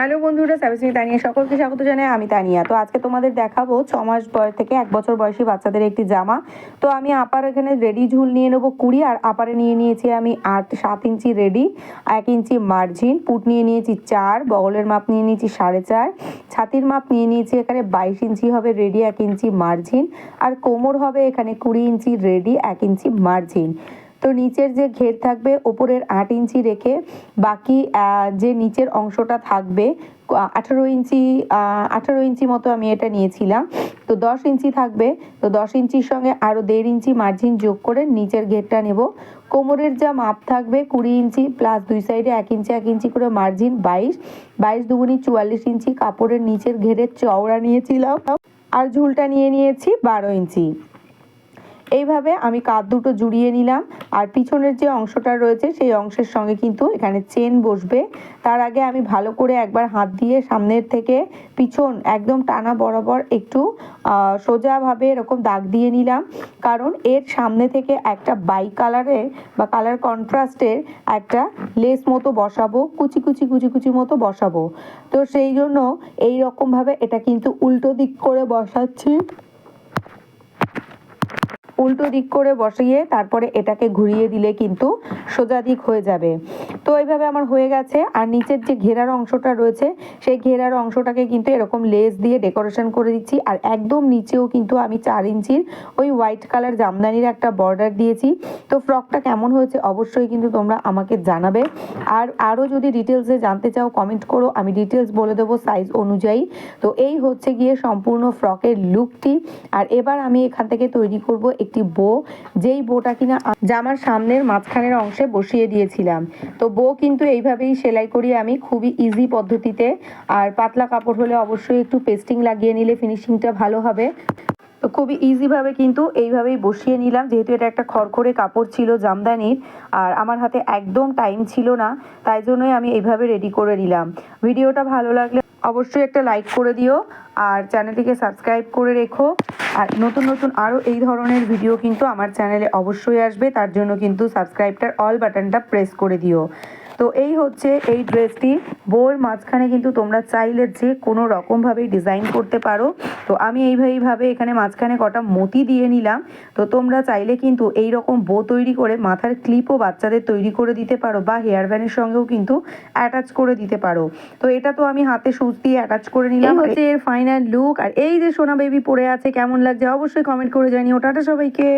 Hello বন্ধুরা সাবিসমি তানিয়া সকলকে স্বাগত জানাই। আমি তানিয়া। তো আজকে তোমাদের দেখাবো ছ মাস বয়স থেকে এক বছর বয়সী বাচ্চাদের একটি জামা। তো আমি আপার এখানে রেডি ঝুল নিয়ে নেব কুড়ি, আর আপারে নিয়ে নিয়েছি আমি আট, সাত ইঞ্চি রেডি, এক ইঞ্চি মার্জিন, পুট নিয়ে নিয়েছি চার, বগলের মাপ নিয়ে নিয়েছি সাড়ে চার, ছাতির মাপ নিয়ে নিয়েছি এখানে বাইশ ইঞ্চি হবে রেডি, এক ইঞ্চি মার্জিন, আর কোমর হবে এখানে কুড়ি ইঞ্চি রেডি, এক ইঞ্চি মার্জিন। তো নিচের যে ঘের থাকবে, ওপরের আট ইঞ্চি রেখে বাকি যে নিচের অংশটা থাকবে আঠারো ইঞ্চি আঠারো ইঞ্চি মতো আমি এটা নিয়েছিলাম। তো দশ ইঞ্চি থাকবে, তো দশ ইঞ্চির সঙ্গে আরও দেড় ইঞ্চি মার্জিন যোগ করে নিচের ঘেরটা নেব। কোমরের যা মাপ থাকবে কুড়ি ইঞ্চি প্লাস দুই সাইডে এক ইঞ্চি এক ইঞ্চি করে মার্জিন বাইশ। বাইশ দুগুনি চুয়াল্লিশ ইঞ্চি কাপড়ের নিচের ঘেরের চওড়া নিয়েছিলাম। আর ঝুলটা নিয়ে নিয়েছি বারো ইঞ্চি। এইভাবে আমি কাঁধ দুটো জুড়িয়ে নিলাম। আর পিছনের যে অংশটা রয়েছে, সেই অংশের সঙ্গে কিন্তু এখানে চেন বসবে। তার আগে আমি ভালো করে একবার হাত দিয়ে সামনের থেকে পিছন একদম টানা বরাবর একটু সোজাভাবে এরকম দাগ দিয়ে নিলাম। কারণ এর সামনে থেকে একটা বাই কালারের বা কালার কন্ট্রাস্টের একটা লেস মতো বসাবো, কুচি কুচি কুচি কুচি মতো বসাবো। তো সেই জন্য এই রকমভাবে এটা কিন্তু উল্টো দিক করে বসাচ্ছি। উল্টো দিক করে বসিয়ে তারপরে এটাকে ঘুরিয়ে দিলে কিন্তু সোজা দিক হয়ে যাবে। তো এইভাবে আমার হয়ে গেছে। আর নিচের যে ঘেরার অংশটা রয়েছে, সেই ঘেরার অংশটাকে কিন্তু এরকম লেস দিয়ে ডেকোরেশন করে দিচ্ছি। আর একদম নিচেও কিন্তু আমি চার ইঞ্চির ওই হোয়াইট কালার জামদানির একটা বর্ডার দিয়েছি। তো ফ্রকটা কেমন হয়েছে অবশ্যই কিন্তু তোমরা আমাকে জানাবে। আর আরও যদি ডিটেলসে জানতে চাও কমেন্ট করো। আমি ডিটেলস বলে দেবো সাইজ অনুযায়ী। তো এই হচ্ছে গিয়ে সম্পূর্ণ ফ্রকের লুকটি আর এবার আমি এখান থেকে তৈরি করব একটি বো যেই বোটা কিনা জামার সামনের মাঝখানের অংশে বসিয়ে দিয়েছিলাম। তো বো কিন্তু এইভাবেই সেলাই করি আমি খুবই ইজি পদ্ধতিতে। আর পাতলা কাপড় হলে অবশ্যই একটু পেস্টিং লাগিয়ে নিলে ফিনিশিংটা ভালো হবে। তো খুবই ইজিভাবে কিন্তু এইভাবেই বসিয়ে নিলাম, যেহেতু এটা একটা খড়খড়ে কাপড় ছিল জামদানির, আর আমার হাতে একদম টাইম ছিল না, তাই জন্যই আমি এইভাবে রেডি করে নিলাম। ভিডিওটা ভালো লাগলে অবশ্যই একটা লাইক করে দিও আর চ্যানেলটিকে সাবস্ক্রাইব করে রেখো। আর নতুন নতুন আরও এই ধরনের ভিডিও কিন্তু আমার চ্যানেলে অবশ্যই আসবে, তার জন্য কিন্তু সাবস্ক্রাইবটার অল বাটনটা প্রেস করে দিও। তো এই হচ্ছে এই ড্রেসটি। বউয়ের মাঝখানে কিন্তু তোমরা চাইলে যে কোনো রকমভাবেই ডিজাইন করতে পারো। তো আমি এইভাবেইভাবে এখানে মাঝখানে কটা মতি দিয়ে নিলাম। তো তোমরা চাইলে কিন্তু এই রকম বো তৈরি করে মাথার ক্লিপও বাচ্চাদের তৈরি করে দিতে পারো বা হেয়ার ব্যান্ডের সঙ্গেও কিন্তু অ্যাটাচ করে দিতে পারো। তো এটা তো আমি হাতে সুচ দিয়ে অ্যাটাচ করে নিলাম। হচ্ছে এর ফাইনাল লুক আর এই যে সোনা বেবি পড়ে আছে কেমন লাগছে অবশ্যই কমেন্ট করে জানিও। টাটা সবাইকে।